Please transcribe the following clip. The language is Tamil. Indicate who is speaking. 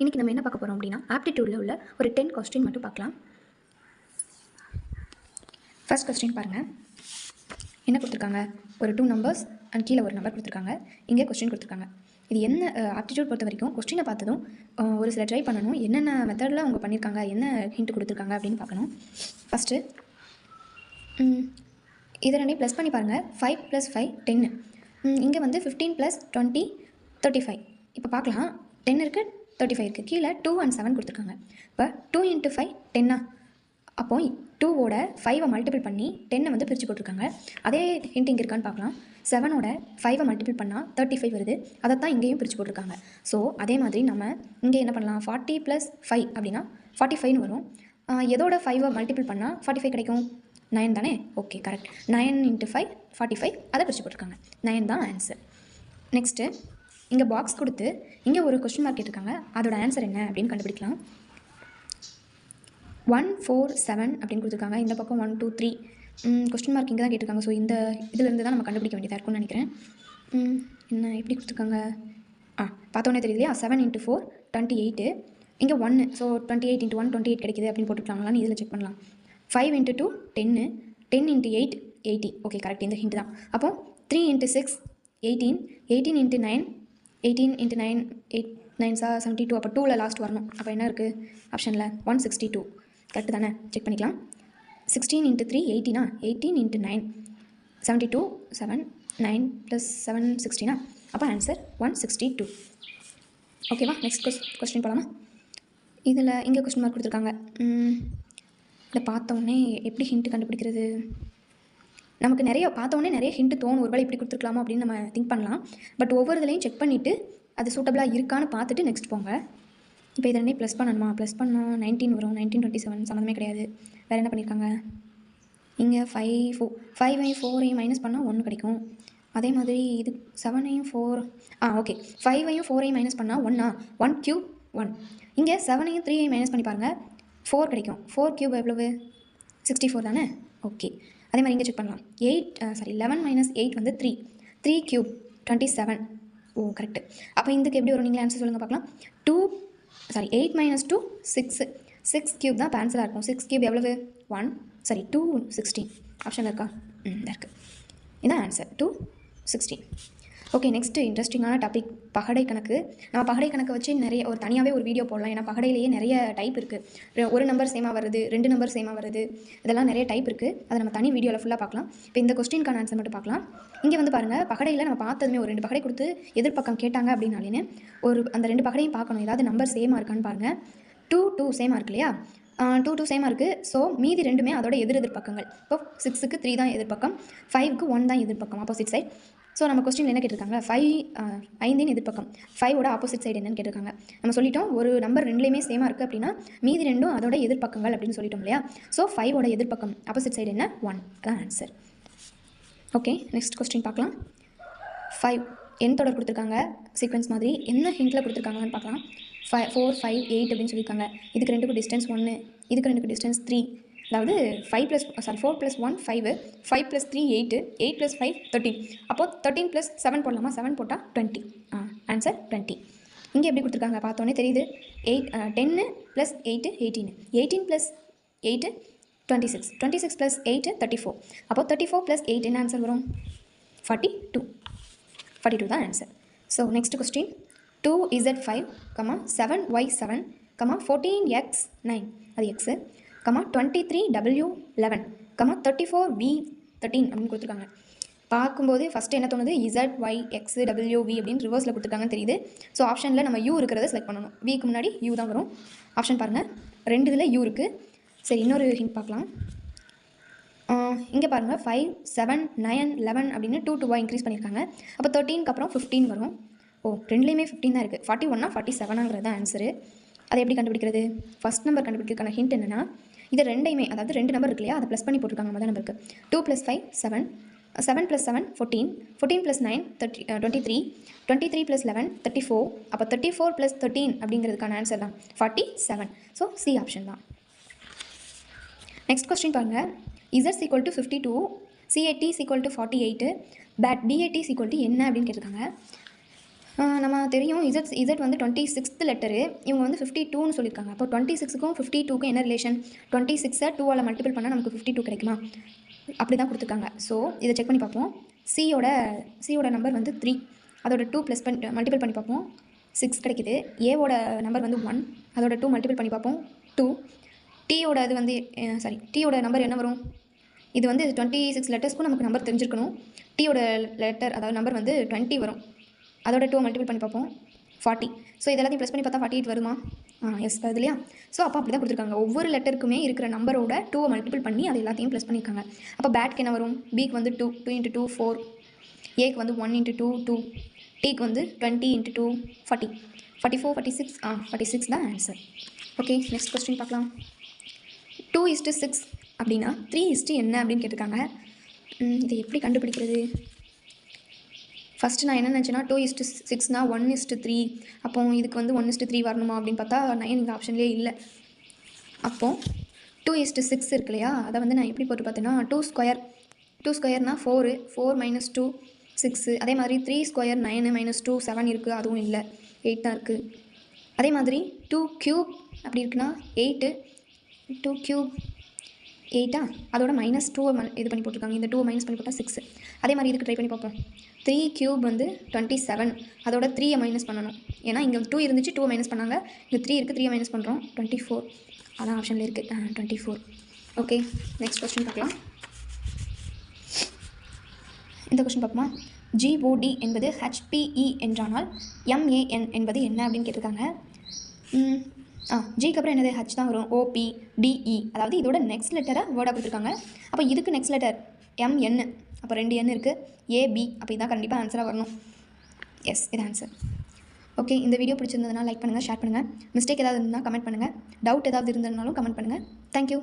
Speaker 1: இன்றைக்கி நம்ம என்ன பார்க்க போகிறோம் அப்படின்னா ஆப்டிடியூடில் உள்ள ஒரு டென் கொஸ்டின் மட்டும் பார்க்கலாம். ஃபர்ஸ்ட் கொஸ்டின் பாருங்கள் என்ன கொடுத்துருக்காங்க? ஒரு டூ நம்பர்ஸ் அண்ட் கீழே ஒரு நம்பர் கொடுத்துருக்காங்க. இங்கே கொஸ்டின் கொடுத்துருக்காங்க. இது என்ன ஆப்டிடியூட் பொறுத்த வரைக்கும் கொஸ்டினை பார்த்ததும் ஒரு சில ட்ரை பண்ணணும். என்னென்ன மெத்தடில் அவங்க பண்ணியிருக்காங்க என்ன ஹிண்ட் கொடுத்துருக்காங்க அப்படின்னு பார்க்கணும். ஃபஸ்ட்டு இதை ரெண்டையும் ப்ளஸ் பண்ணி பாருங்கள் ஃபைவ் ப்ளஸ் ஃபைவ் டென்னு இங்கே வந்து fifteen plus twenty thirty five இப்போ பார்க்கலாம். டென் இருக்குது தேர்ட்டி ஃபைவ்க்கு கீழே டூ அண்ட் செவன் கொடுத்துருக்காங்க. இப்போ டூ இன்ட்டு ஃபைவ் டென்னா அப்போ டூவோட ஃபைவை மல்டிபிள் பண்ணி டென்னை வந்து பிரித்து போட்டிருக்காங்க. அதே ஹிண்ட் இங்கே இருக்கான்னு பார்க்கலாம். செவனோட ஃபைவை மல்டிபிள் பண்ணால் தேர்ட்டி ஃபைவ் வருது. அதை தான் இங்கேயும் பிரித்து போட்டிருக்காங்க. ஸோ அதே மாதிரி நம்ம இங்கே என்ன பண்ணலாம்? ஃபார்ட்டி ப்ளஸ் ஃபைவ் அப்படின்னா ஃபார்ட்டி ஃபைவ்னு வரும். எதோட ஃபைவை மல்டிபிள் பண்ணால் ஃபார்ட்டி ஃபைவ் கிடைக்கும்? நைன் தானே? Okay correct nine into five forty five அதை பிரித்து போட்டிருக்காங்க. நைன் தான் ஆன்சர் நெக்ஸ்ட்டு இங்கே பாக்ஸ் கொடுத்து இங்கே ஒரு கொஸ்டின் மார்க் கேட்டிருக்காங்க. அதோட ஆன்சர் என்ன அப்படின்னு கண்டுபிடிக்கலாம். ஒன் ஃபோர் செவன் அப்படின்னு கொடுத்துருக்காங்க. இந்த பக்கம் one two three question mark இங்கே தான் கேட்டிருக்காங்க. ஸோ இந்த இதிலிருந்து தான் நம்ம கண்டுபிடிக்க வேண்டியதாக இருக்கும்னு நினைக்கிறேன். என்ன எப்படி கொடுத்துருக்காங்க? ஆ பார்த்தோன்னே தெரியுது இல்லையா? Seven into four twenty eight இங்கே ஒன்று so twenty eight into one twenty eight கிடைக்குது அப்படின்னு போட்டுருக்காங்களான்னு இதில் செக் பண்ணலாம். ஃபைவ் இன்ட்டு டூ டென்னு ten into eight eighty okay correct இந்த ஹிண்ட் தான். அப்போ three into six eighteen eighteen into nine eighteen into nine eight nine சா செவன்ட்டி டூ அப்போ டூவில் லாஸ்ட் வரணும். அப்போ என்ன இருக்குது ஆப்ஷனில் ஒன் சிக்ஸ்டி டூ கரெக்டு தானே? செக் பண்ணிக்கலாம். Sixteen into three எயிட்டினா eighteen into nine seventy two seven nine plus seven சிக்ஸ்டினா அப்போ ஆன்சர் ஒன் சிக்ஸ்டி டூ ஓகேவா நெக்ஸ்ட் கொஸ் கொஸ்டின் போகலாமா இதில் இங்கே கொஸ்டின் மார்க் கொடுத்துருக்காங்க. இதை இதை பார்த்தோன்னே எப்படி ஹிண்ட் கண்டுபிடிக்கிறது? நமக்கு நிறைய பார்த்தோன்னே நிறைய ஹிண்ட் தோணும். ஒருவேளை இப்படி கொடுத்துருக்கலாமா அப்படின்னு நம்ம திங்க் பண்ணலாம். பட் ஒவ்வொரு இதுலையும் செக் பண்ணிவிட்டு அது சூட்டபிளாக இருக்கான்னு பார்த்துட்டு நெக்ஸ்ட் போங்க. இப்போ இதனே ப்ளஸ் பண்ணணுமா? ப்ளஸ் பண்ணால் நைன்டீன் வரும். நைன்டீன் டுவெண்ட்டி செவன் சம்மந்தமே கிடையாது. வேறு என்ன பண்ணியிருக்காங்க இங்கே ஃபைவ் ஃபோ ஃபைவையும் ஃபோரையும் மைனஸ் பண்ணால் ஒன்று கிடைக்கும். அதே மாதிரி இது செவனையும் ஃபோர் ஆ ஓகே ஃபைவையும் ஃபோரையும் மைனஸ் பண்ணால் ஒன்னா ஒன் க்யூப் ஒன் இங்கே செவனையும் த்ரீயையும் மைனஸ் பண்ணி பாருங்கள் ஃபோர் கிடைக்கும். ஃபோர் க்யூப் எவ்வளவு? சிக்ஸ்டி ஃபோர் தானே? ஓகே அதே மாதிரி இங்கே செக் பண்ணலாம். Eight sorry eleven minus eight வந்து three three cube twenty seven oh correct அப்போ இதுக்கு எப்படி வரும்? நீங்கள் ஆன்சர் சொல்லுங்கள் பார்க்கலாம். Two sorry eight minus two six six cube தான் இப்போ ஆன்சராக இருக்கும். சிக்ஸ் கியூப் எவ்வளவு? One sorry two sixteen option இருக்கா? ம் இருக்குது இதான் answer two sixteen okay next இன்ட்ரெஸ்டிங்கான டாபிக் பகடை கணக்கு. நம்ம பகடை கணக்கு வச்சு நிறைய ஒரு தனியாகவே ஒரு வீடியோ போடலாம். ஏன்னா பகடையிலேயே நிறைய டைப் இருக்குது ஒரு நம்பர் சேமாக வருது ரெண்டு நம்பர் சேமாக வருது. இதெல்லாம் நிறைய டைப் இருக்குது அதை நம்ம தனி வீடியோவில் ஃபுல்லாக பார்க்கலாம். இப்போ இந்த கொஸ்டின்கான ஆன்சர் மட்டும் பார்க்கலாம். இங்கே வந்து பாருங்கள் பகடையில் நம்ம பார்த்ததுமே ஒரு ரெண்டு பகடை கொடுத்து எதிர்பக்கம் கேட்டாங்க அப்படின்னாலே ஒரு அந்த ரெண்டு பகடையும் பார்க்கணும். ஏதாவது நம்பர் சேமாக இருக்கான்னு பாருங்கள் டூ டூ சேமாக இருக்கு இல்லையா? டூ டூ சேமாக இருக்குது ஸோ மீதி ரெண்டுமே அதோட எதிர் எதிர்பக்கங்கள் இப்போ சிக்ஸுக்கு த்ரீ தான் எதிர்பக்கம் ஃபைவ்க்கு ஒன் தான் எதிர்பக்கம் ஆப்போசிட் சைட் ஸோ நம்ம கொஸ்டின் என்ன கேட்டிருக்காங்க? ஃபைவ் ஐந்தின் எதிர்பக்கம் ஃபைவோட ஆப்போசிட் சைடு என்னன்னு கேட்டிருக்காங்க. நம்ம சொல்லிட்டோம் ஒரு நம்பர் ரெண்டுலேயுமே சேமாக இருக்குது அப்படின்னா மீதி ரெண்டும் அதோட எதிர்பக்கங்கள் அப்படின்னு சொல்லிட்டோம் இல்லையா? ஸோ ஃபைவோட எதிர்பக்கம் ஆப்போசிட் சைடு என்ன? ஒன் அதான் ஆன்சர் ஓகே நெக்ஸ்ட் கொஸ்டின் பார்க்கலாம். ஃபைவ் என் தொடர் கொடுத்துருக்காங்க. சீக்வன்ஸ் மாதிரி என்ன ஹிண்டில் கொடுத்துருக்காங்கன்னு பார்க்கலாம். ஃபைவ் ஃபோர் ஃபைவ் எயிட் அப்படின்னு சொல்லியிருக்காங்க. இதுக்கு ரெண்டுக்கும் டிஸ்டன்ஸ் ஒன்று இதுக்கு ரெண்டுக்கு டிஸ்டன்ஸ் த்ரீ அதாவது five plus sorry four plus one five five plus three eight eight plus five thirteen அப்போது தேர்ட்டின் ப்ளஸ் செவன் போடலாமா? செவன் போட்டால் டுவெண்ட்டி ஆ ஆன்சர் டுவெண்ட்டி இங்கே எப்படி கொடுத்துருக்காங்க? பார்த்தோன்னே தெரியுது. எயிட் டென்னு plus eight eighteen eighteen plus eight twenty six twenty six plus eight thirty four அப்போ தேர்ட்டி ஃபோர் ப்ளஸ் எயிட் என்ன ஆன்சர் வரும்? ஃபார்ட்டி டூ ஃபார்ட்டி டூ தான் answer so next question two Z five comma seven Y seven comma fourteen X nine அது X comma twenty three W eleven comma thirty four V thirteen அப்படின்னு கொடுத்துருக்காங்க. பார்க்கும்போது ஃபஸ்ட்டு என்ன தோணுது? Z Y X W V அப்படின்னு ரிவர்ஸில் கொடுத்துருக்காங்கன்னு தெரியுது. ஸோ ஆப்ஷனில் நம்ம யூ இருக்கிறத செலக்ட் பண்ணணும். விக்கு முன்னாடி யூ தான் வரும். ஆப்ஷன் பாருங்கள் ரெண்டு இதில் யூ இருக்குது சரி இன்னொரு ஹிண்ட் பார்க்கலாம். இங்கே பாருங்கள் ஃபைவ் செவன் நைன் லெவன் அப்படின்னு டூ டூவாக இன்க்ரீஸ் பண்ணியிருக்காங்க. அப்போ தேர்ட்டீனுக்கு அப்புறம் ஃபிஃப்டீன் வரும். ஓ ரெண்டுலேயுமே ஃபிஃப்டீன் தான் இருக்குது ஃபார்ட்டி ஒன்னா ஃபார்ட்டி செவனாங்கிறது தான் ஆன்சரு அதை எப்படி கண்டுபிடிக்கிறது? ஃபஸ்ட் நம்பர் கண்டுபிடிக்கிறதுக்கான ஹிண்ட் என்னென்னா இது ரெண்டையுமே அதாவது ரெண்டு நம்பர் இருக்கு இல்லையா? அதை ப்ளஸ் பண்ணி போட்டிருக்காங்க முதல் நம்பருக்கு two plus five seven seven plus seven fourteen fourteen plus nine thirty twenty three twenty three plus eleven thirty four அப்போ தேர்ட்டி ஃபோர் ப்ளஸ் தேர்ட்டீன் அப்படிங்கிறதுக்கான ஆன்சர் தான். Forty seven so C option தான் நெக்ஸ்ட் கொஸ்டின் பாருங்கள் Z equal to fifty two C A T equal to forty eight bat D A T equal to என்ன அப்படின்னு கேட்டிருக்காங்க? நம்ம தெரியும். இசட் இசட் வந்து டுவெண்ட்டி சிக்ஸ்த் லெட்டரு இவங்க வந்து ஃபிஃப்டி டூன்னு சொல்லியிருக்காங்க. அப்போ டுவெண்ட்டி சிக்ஸுக்கும் ஃபிஃப்டி டூக்கும் என்ன ரிலேஷன் டுவெண்ட்டி சிக்ஸை டூவால் மல்டிபிள் பண்ணால் நமக்கு ஃபிஃப்டி டூ கிடைக்குமா? அப்படி தான் கொடுத்துருக்காங்க. ஸோ இதை செக் பண்ணி பார்ப்போம். சியோட சியோட நம்பர் வந்து த்ரீ அதோட டூ ப்ளஸ் பண்ணி மல்டிபிள் பண்ணி பார்ப்போம். சிக்ஸ் கிடைக்குது. ஏவோட நம்பர் வந்து ஒன் அதோட டூ மல்டிபிள் பண்ணி பார்ப்போம். டூ டீயோட இது வந்து சாரி டீயோட நம்பர் என்ன வரும்? இது வந்து டுவெண்ட்டி சிக்ஸ் லெட்டர்ஸ்க்கும் நமக்கு நம்பர் தெரிஞ்சிருக்கணும். டீயோட லெட்டர் அதாவது நம்பர் வந்து டுவெண்ட்டி வரும். அதோட டூ மல்டிபிள் பண்ணி பார்ப்போம். ஃபார்ட்டி ஸோ இது எல்லாத்தையும் ப்ளஸ் பண்ணி பார்த்தா ஃபார்ட்டி எயிட் வருமா? ஆ எஸ் வருது இல்லையா? ஸோ அப்போ அப்படி தான் கொடுத்துருக்காங்க. ஒவ்வொரு லெட்டருக்குமே இருக்கிற நம்பரோட டூவை மல்டிபிள் பண்ணி அது எல்லாத்தையும் ப்ளஸ் பண்ணியிருக்காங்க. அப்போ பேட்க்கு என்ன வரும்? பிக்கு வந்து two two into two four ஏக்கு வந்து ஒன் இன்ட்டு டூ டூ டீக்கு வந்து twenty into two forty forty four forty six ஆ ஃபார்ட்டி சிக்ஸ் தான் ஆன்சர் ஓகே நெக்ஸ்ட் கொஸ்டின் பார்க்கலாம். டூ இஸ்ட்டு சிக்ஸ் அப்படின்னா த்ரீ இஸ்ட்டு என்ன அப்படின்னு கேட்டிருக்காங்க. இதை எப்படி கண்டுபிடிக்கிறது? ஃபஸ்ட்டு நான் என்ன நினச்சேன்னா டூ இஸ்ட்டு சிக்ஸ்னா ஒன் இஸ்ட்டு த்ரீ அப்போ இதுக்கு வந்து ஒன் இஸ்ட்டு த்ரீ வரணுமா அப்படின்னு பார்த்தா நைன் இந்த ஆப்ஷன்லேயே இல்லை. அப்போது டூ இஸ்ட்டு சிக்ஸ் இருக்கு இல்லையா? அதை வந்து நான் எப்படி போட்டு பார்த்தேன்னா two square two ஸ்கொயர்னால் four four minus two six அதே மாதிரி three square nine minus two seven இருக்குது அதுவும் இல்லை. எயிட் தான் இருக்குது அதே மாதிரி டூ க்யூப் அப்படி இருக்குன்னா எயிட்டு டூ க்யூப் எயிட்டா? அதோட மைனஸ் டூவை இது பண்ணி போட்டிருக்காங்க. இந்த டூ மைனஸ் பண்ணி போட்டால் சிக்ஸ் அதே மாதிரி இதுக்கு ட்ரை பண்ணி பார்ப்போம். த்ரீ க்யூப் வந்து டுவெண்ட்டி செவன் அதோட த்ரீயை மைனஸ் பண்ணணும். ஏன்னா இங்கே டூ இருந்துச்சு டூ மைனஸ் பண்ணாங்க. இங்கே த்ரீ இருக்குது த்ரீ மைனஸ் பண்ணுறோம் டுவெண்ட்டி ஃபோர் அதான் ஆப்ஷனில் இருக்குது twenty four okay next question பார்க்கலாம். இந்த கொஸ்டின் பார்ப்போமா? ஜிஓடி என்பது ஹெச்பிஇ என்றானால் எம்ஏஎன் என்பது என்ன அப்படின்னு கேட்டிருக்காங்க? ஆ ஜிக்கு அப்புறம் என்னது? ஹச் தான் வரும். O P D E e. அதாவது இதோட நெக்ஸ்ட் லெட்டரை வேர்டாக கொடுத்துருக்காங்க. அப்போ இதுக்கு நெக்ஸ்ட் லெட்டர் எம்என் அப்போ ரெண்டு என் இருக்குது ஏபி அப்போ இதான் கண்டிப்பாக ஆன்சராக வரணும். எஸ் இது ஆன்சர் ஓகே இந்த வீடியோ பிடிச்சிருந்ததுனா லைக் பண்ணுங்கள் ஷேர் பண்ணுங்கள் மிஸ்டேக் ஏதாவது இருந்தால் கமெண்ட் பண்ணுங்கள் டவுட் ஏதாவது இருந்ததுனாலும் கமெண்ட் பண்ணுங்கள் தேங்க்யூ